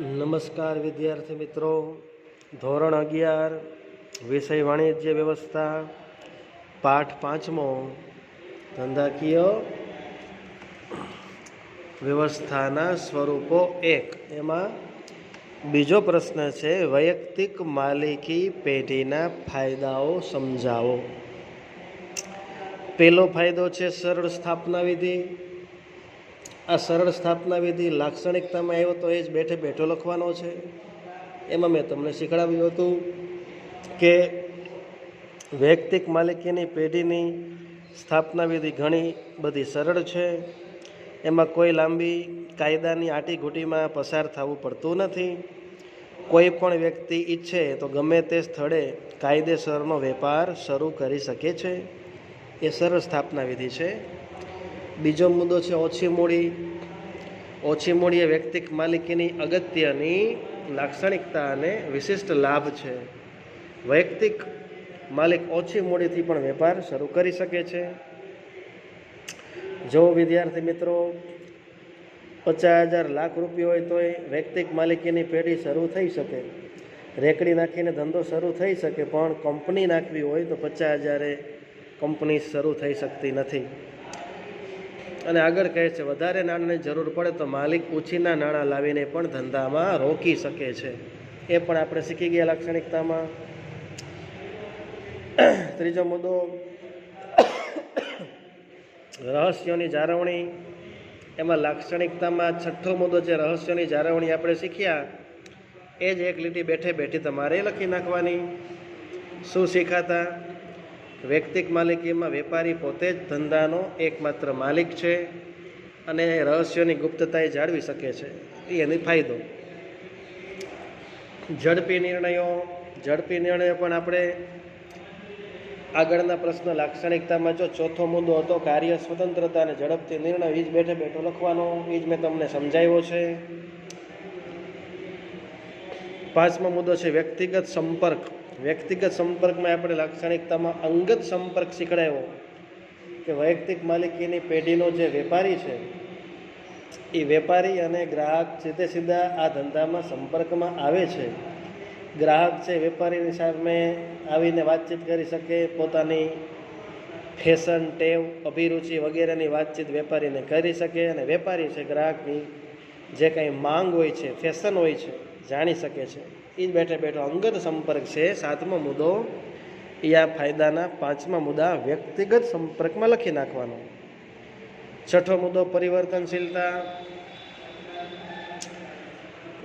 નમસ્કાર વિદ્યાર્થી મિત્રો. ધોરણ અગિયાર, વિષય વાણિજ્ય વ્યવસ્થા, પાઠ પાંચમો, ધંધાકીય વ્યવસ્થાના સ્વરૂપો એક. એમાં બીજો પ્રશ્ન છે, વૈયક્તિક માલિકી પેઢીના ફાયદાઓ સમજાવો. પહેલો ફાયદો છે, સરળ સ્થાપના વિધિ. આ સરળ સ્થાપના વિધિ લાક્ષણિકતામાં આવ્યો તો એ જ બેઠે બેઠો લખવાનો છે. એમાં મેં તમને શીખડાવ્યું હતું કે વૈયક્તિક માલિકીની પેઢીની સ્થાપના વિધિ ઘણી બધી સરળ છે. એમાં કોઈ લાંબી કાયદાની આટીઘૂટીમાં પસાર થવું પડતું નથી. કોઈ પણ વ્યક્તિ ઈચ્છે તો ગમે તે સ્થળે કાયદેસરનો વેપાર શરૂ કરી શકે છે. એ સરળ સ્થાપના વિધિ છે. બીજો મુદ્દો છે ઓછી મૂડી. ઓછી મૂડી એ વ્યક્તિક માલિકીની અગત્યની લાક્ષણિકતા અને વિશિષ્ટ લાભ છે. વૈયક્તિક માલિક ઓછી મૂડીથી પણ વેપાર શરૂ કરી શકે છે. જો વિદ્યાર્થી મિત્રો પચાસ હજાર લાખ રૂપિયા હોય તોય વૈયક્તિક માલિકીની પેઢી શરૂ થઈ શકે. રેકડી નાખીને ધંધો શરૂ થઈ શકે, પણ કંપની નાખવી હોય તો પચાસ હજારે કંપની શરૂ થઈ શકતી નથી. અને આગળ કહે છે, વધારે નાણાંની જરૂર પડે તો માલિક ઉછીના નાણાં લાવીને પણ ધંધામાં રોકી શકે છે. એ પણ આપણે શીખી ગયા લાક્ષણિકતામાં. ત્રીજો મુદ્દો, રહસ્યોની જાળવણી. એમાં લાક્ષણિકતામાં છઠ્ઠો મુદ્દો જે રહસ્યોની જાળવણી આપણે શીખ્યા. એ જ એક લીટી બેઠે બેઠી તમારે લખી નાખવાની. શું શીખાતા? વૈયક્તિક માલિકીમાં વેપારી પોતે જ ધંધાનો એકમાત્ર માલિક છે અને રહસ્યોની ગુપ્તતા એ જાળવી શકે છે. એ એની ફાયદો. ઝડપી નિર્ણયો ઝડપી નિર્ણયો પણ આપણે આગળના પ્રશ્ન લાક્ષણિકતામાં જો ચોથો મુદ્દો હતો કાર્ય સ્વતંત્રતા અને ઝડપથી નિર્ણય એ જ બેઠે બેઠો લખવાનો એ જ મેં તમને સમજાવ્યો છે. પાંચમો મુદ્દો છે વ્યક્તિગત સંપર્ક. વ્યક્તિગત સંપર્કમાં આપણે લાક્ષણિકતામાં અંગત સંપર્ક શીખડાયો કે વૈયક્તિક માલિકીની પેઢીનો જે વેપારી છે, એ વેપારી અને ગ્રાહક સીધે સીધા આ ધંધામાં સંપર્કમાં આવે છે. ગ્રાહક છે વેપારીની સામે આવીને વાતચીત કરી શકે, પોતાની ફેશન, ટેવ, અભિરુચિ વગેરેની વાતચીત વેપારીને કરી શકે અને વેપારી છે, ગ્રાહકની જે કંઈ માંગ હોય છે, ફેશન હોય છે, જાણી શકે છે. એ જ બેઠે બેઠો અંગત સંપર્ક છે. સાતમો મુદ્દો આ ફાયદાના પાંચમા મુદ્દા વ્યક્તિગત સંપર્કમાં લખી નાખવાનો. છઠ્ઠો મુદ્દો, પરિવર્તનશીલતા.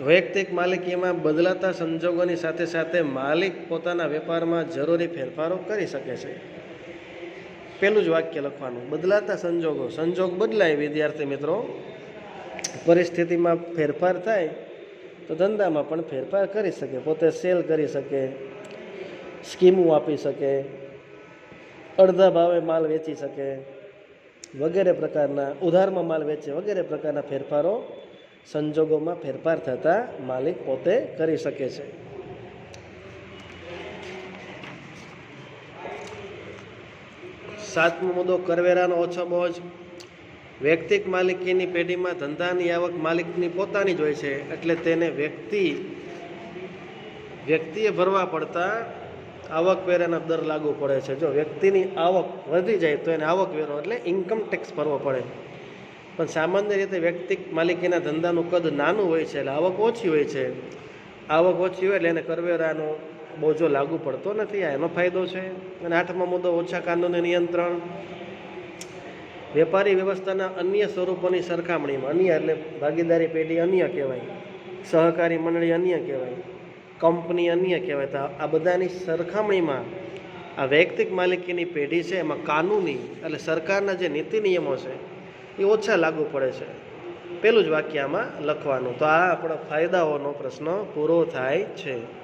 વૈયક્તિક માલિકીમાં બદલાતા સંજોગોની સાથે સાથે માલિક પોતાના વેપારમાં જરૂરી ફેરફારો કરી શકે છે. પેલું જ વાક્ય લખવાનું, બદલાતા સંજોગો, સંજોગ બદલાય, વિદ્યાર્થી મિત્રો. પરિસ્થિતિમાં ફેરફાર થાય તો ધંધામાં પણ ફેરફાર કરી શકે, પોતે સેલ કરી શકે, સ્કીમો આપી શકે, અડધા ભાવે માલ વેચી શકે, વગેરે પ્રકારના, ઉધારમાં માલ વેચે વગેરે પ્રકારના ફેરફારો સંજોગોમાં ફેરફાર થતાં માલિક પોતે કરી શકે છે. સાતમો મુદ્દો, કરવેરાનો ઓછો બોજ. વૈયક્તિક માલિકીની પેઢીમાં ધંધાની આવક માલિકની પોતાની જ હોય છે, એટલે તેને વ્યક્તિ, વ્યક્તિએ ભરવા પડતા આવકવેરાના દર લાગુ પડે છે. જો વ્યક્તિની આવક વધી જાય તો એને આવકવેરો એટલે ઇન્કમ ટેક્સ ભરવો પડે. પણ સામાન્ય રીતે વ્યક્તિક માલિકીના ધંધાનું કદ નાનું હોય છે, એટલે આવક ઓછી હોય છે. આવક ઓછી હોય એટલે એને કરવેરાનો બોજો લાગુ પડતો નથી, આ એનો ફાયદો છે. અને આઠમો મુદ્દો ઓછા કાનૂની નિયંત્રણ વેપારી વ્યવસ્થાના અન્ય સ્વરૂપોની સરખામણીમાં, અન્ય એટલે ભાગીદારી પેઢી અન્ય કહેવાય, સહકારી મંડળી અન્ય કહેવાય, કંપની અન્ય કહેવાય. તો આ બધાની સરખામણીમાં આ વૈયક્તિક માલિકીની પેઢી છે, એમાં કાનૂની એટલે સરકારના જે નીતિ નિયમો છે, એ ઓછા લાગુ પડે છે. પેલું જ વાક્ય આમાં લખવાનું. તો આ આપણા ફાયદાઓનો પ્રશ્ન પૂરો થાય છે.